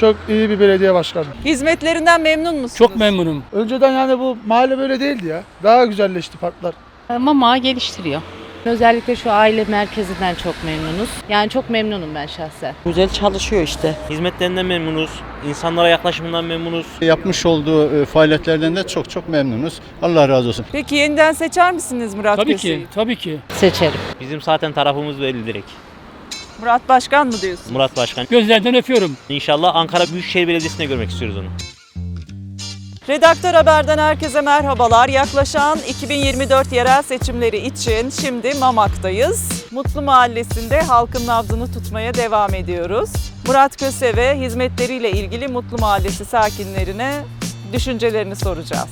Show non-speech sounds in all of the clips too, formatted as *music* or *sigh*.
Çok iyi bir belediye başkanı. Hizmetlerinden memnun musunuz? Çok memnunum. Önceden yani bu mahalle böyle değildi ya. Daha güzelleşti parklar. Mama geliştiriyor. Özellikle şu aile merkezinden çok memnunuz. Yani çok memnunum ben şahsen. Güzel çalışıyor işte. Hizmetlerinden memnunuz, insanlara yaklaşımından memnunuz. Yapmış olduğu e, faaliyetlerden de çok çok memnunuz. Allah razı olsun. Peki yeniden seçer misiniz Murat Tabii Köse'yi? ki, tabii ki. Seçerim. Bizim zaten tarafımız belli direkt. Murat Başkan mı diyorsun? Murat Başkan. Gözlerden öpüyorum. İnşallah Ankara Büyükşehir Belediyesi'nde görmek istiyoruz onu. Redaktör Haber'den herkese merhabalar. Yaklaşan 2024 yerel seçimleri için şimdi Mamak'tayız. Mutlu Mahallesi'nde halkın nabzını tutmaya devam ediyoruz. Murat Köse ve hizmetleriyle ilgili Mutlu Mahallesi sakinlerine düşüncelerini soracağız.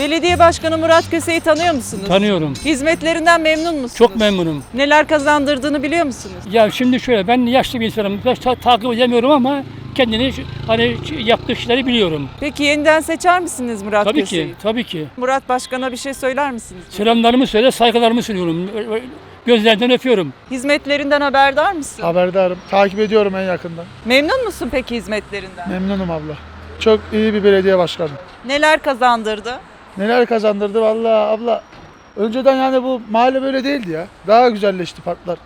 Belediye Başkanı Murat Köse'yi tanıyor musunuz? Tanıyorum. Hizmetlerinden memnun musunuz? Çok memnunum. Neler kazandırdığını biliyor musunuz? Ya şimdi şöyle ben yaşlı bir insanım. Ben ta- takip edemiyorum ama kendini hani yaptığı şeyleri biliyorum. Peki yeniden seçer misiniz Murat Tabii Köse'yi? ki, tabii ki. Murat Başkan'a bir şey söyler misiniz? Selamlarımı söyle, saygılarımı sunuyorum. Ö- ö- Gözlerden öpüyorum. Hizmetlerinden haberdar mısın? Haberdarım. Takip ediyorum en yakından. Memnun musun peki hizmetlerinden? Memnunum abla. Çok iyi bir belediye başkanı. Neler kazandırdı? Neler kazandırdı vallahi abla. Önceden yani bu mahalle böyle değildi ya. Daha güzelleşti parklar.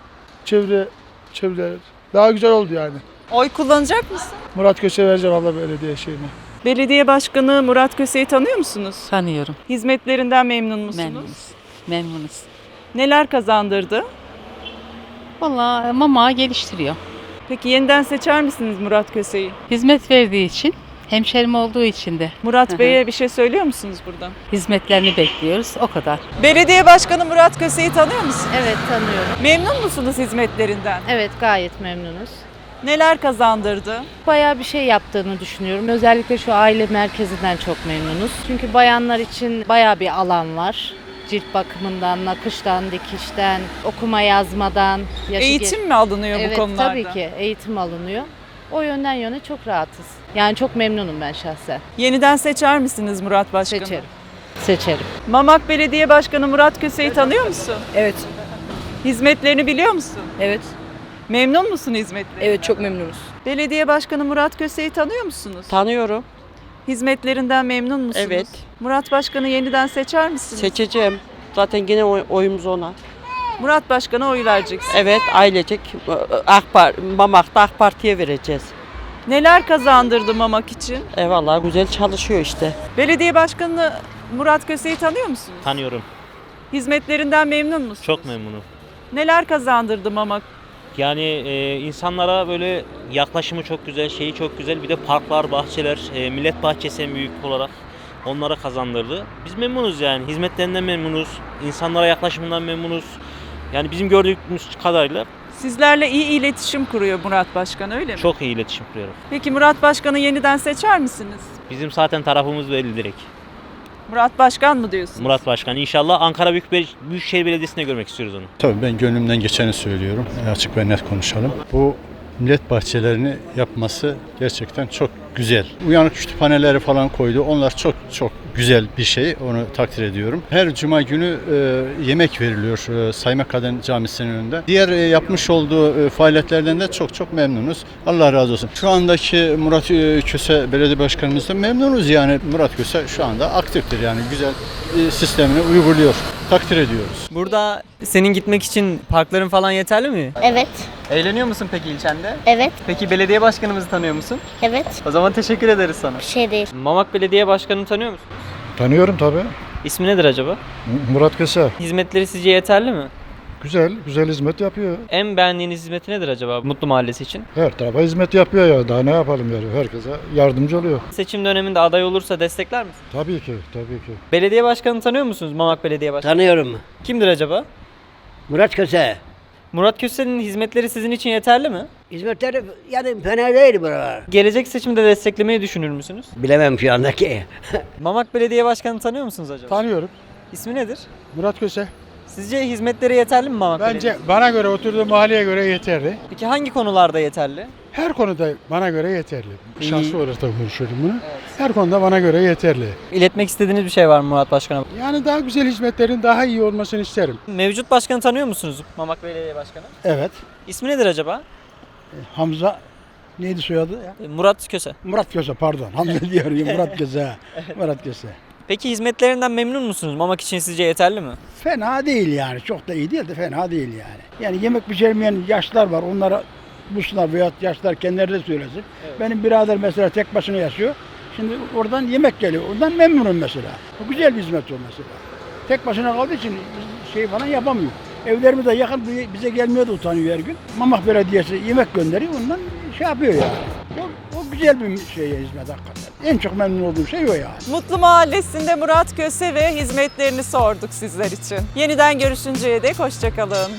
Çevre, çevre daha güzel oldu yani. Oy kullanacak mısın? Murat Köse vereceğim abla belediye şeyine. Belediye Başkanı Murat Köse'yi tanıyor musunuz? Tanıyorum. Hizmetlerinden memnun musunuz? Memnunuz. Memnunuz. Neler kazandırdı? Valla mama geliştiriyor. Peki yeniden seçer misiniz Murat Köse'yi? Hizmet verdiği için, hemşerim olduğu için de Murat. Bey'e bir şey söylüyor musunuz buradan? hizmetlerini bekliyoruz. O kadar. Belediye Başkanı Murat Köse'yi tanıyor musun? Evet tanıyorum. Memnun musunuz hizmetlerinden? Evet gayet memnunuz. Neler kazandırdı? Bayağı bir şey yaptığını düşünüyorum. Özellikle şu aile merkezinden çok memnunuz. Çünkü bayanlar için bayağı bir alan var. Cilt bakımından, nakıştan, dikişten, okuma yazmadan. yaşı Eğitim mi alınıyor evet, bu konularda? tabii ki eğitim alınıyor. O yönden yöne çok rahatız. Yani çok memnunum ben şahsen. Yeniden seçer misiniz Murat Başkan'ı? Seçerim. Seçerim. Mamak Belediye Başkanı Murat Köse'yi tanıyor musun? Evet, Hizmetlerini biliyor musun? evet, Memnun musun hizmetlerinden? evet çok memnunuz. Belediye Başkanı Murat Köse'yi tanıyor musunuz? Tanıyorum. Hizmetlerinden memnun musunuz? Evet. Murat Başkan'ı yeniden seçer misiniz? Seçeceğim. Zaten yine oy- oyumuz ona. Murat Başkan'a oy vereceksin. Evet ailecek e, AK Parti, Mamak'ta AK Parti'ye vereceğiz. Neler kazandırdı Mamak için? Eyvallah güzel çalışıyor işte. Belediye Başkanı Murat Köse'yi tanıyor musunuz? Tanıyorum. Hizmetlerinden memnun musunuz? Çok memnunum. Neler kazandırdı Mamak? Yani e, insanlara böyle yaklaşımı çok güzel, şeyi çok güzel. Bir de parklar, bahçeler, e, millet bahçesi en büyük olarak onlara kazandırdı. Biz memnunuz yani. Hizmetlerinden memnunuz. insanlara yaklaşımından memnunuz. Yani bizim gördüğümüz kadarıyla Sizlerle iyi iletişim kuruyor Murat Başkan öyle mi? çok iyi iletişim kuruyorum. Peki Murat Başkan'ı yeniden seçer misiniz? Bizim zaten tarafımız belli direkt. Murat Başkan mı diyorsun? Murat Başkan. İnşallah Ankara Büyük Büyükşehir Belediyesi'nde görmek istiyoruz onu. Tabii ben gönlümden geçeni söylüyorum. Açık ve net konuşalım. Bu millet bahçelerini yapması gerçekten çok güzel. Uyanık kütüphaneleri falan koydu. Onlar çok çok güzel bir şey. Onu takdir ediyorum. Her cuma günü e, yemek veriliyor e, Saymakadem Camisi'nin önünde. Diğer e, yapmış olduğu e, faaliyetlerden de çok çok memnunuz. Allah razı olsun. Şu andaki Murat e, Köse Belediye Başkanımızdan memnunuz yani. Murat Köse şu anda aktiftir yani güzel e, sistemini uyguluyor. Takdir ediyoruz. Burada senin gitmek için parkların falan yeterli mi? Evet, Eğleniyor musun peki ilçende? evet, Peki belediye başkanımızı tanıyor musun? evet. O zaman teşekkür ederiz sana. Bir şey değil. Mamak Belediye Başkanı'nı tanıyor musun? Tanıyorum tabii. İsmi nedir acaba? Murat Köse. Hizmetleri sizce yeterli mi? Güzel, güzel hizmet yapıyor. En beğendiğiniz hizmeti nedir acaba Mutlu Mahallesi için? Her tarafa hizmet yapıyor ya. Daha ne yapalım yani? Herkese yardımcı oluyor. Seçim döneminde aday olursa destekler misin? Tabii ki, tabii ki. Belediye Başkanı'nı tanıyor musunuz Mamak Belediye Başkanı? Tanıyorum. Kimdir acaba? Murat Köse. Murat Köse'nin hizmetleri sizin için yeterli mi? Hizmetleri yani fena değil buralar. Gelecek seçimde desteklemeyi düşünür müsünüz? Bilemem şu andaki. Mamak Belediye Başkanı'nı tanıyor musunuz acaba? Tanıyorum. İsmi nedir? Murat Köse. Sizce hizmetleri yeterli mi Mamak Bence Belediyesi? bana göre oturduğu mahalleye göre yeterli. Peki hangi konularda yeterli? Her konuda bana göre yeterli. İyi. Şahsi olarak da konuşuyorum bunu. Her konuda bana göre yeterli. İletmek istediğiniz bir şey var mı Murat Başkan'a? Yani daha güzel hizmetlerin daha iyi olmasını isterim. Mevcut başkanı tanıyor musunuz? Mamak Belediye Başkanı. Evet. İsmi nedir acaba? Hamza neydi soyadı ya? E, Murat Köse. Murat Köse pardon. Hamza diyorum *laughs* Murat Köse. Murat Köse. Peki hizmetlerinden memnun musunuz? Mamak için sizce yeterli mi? Fena değil yani. Çok da iyi değil de fena değil yani. Yani yemek pişirmeyen yaşlar var. Onlara bulsunlar veya yaşlar kendileri de söylesin. Benim birader mesela tek başına yaşıyor. Şimdi oradan yemek geliyor. Ondan memnunum mesela. O güzel bir hizmet o mesela. Tek başına kaldığı için şey falan yapamıyor. Evlerimiz de yakın bu- bize gelmiyor da utanıyor her gün. Mamak Belediyesi yemek gönderiyor ondan şey yapıyor yani. O güzel bir şey hizmet hakikaten. En çok memnun olduğum şey o yani. Mutlu Mahallesi'nde Murat Köse ve hizmetlerini sorduk sizler için. Yeniden görüşünceye dek hoşçakalın.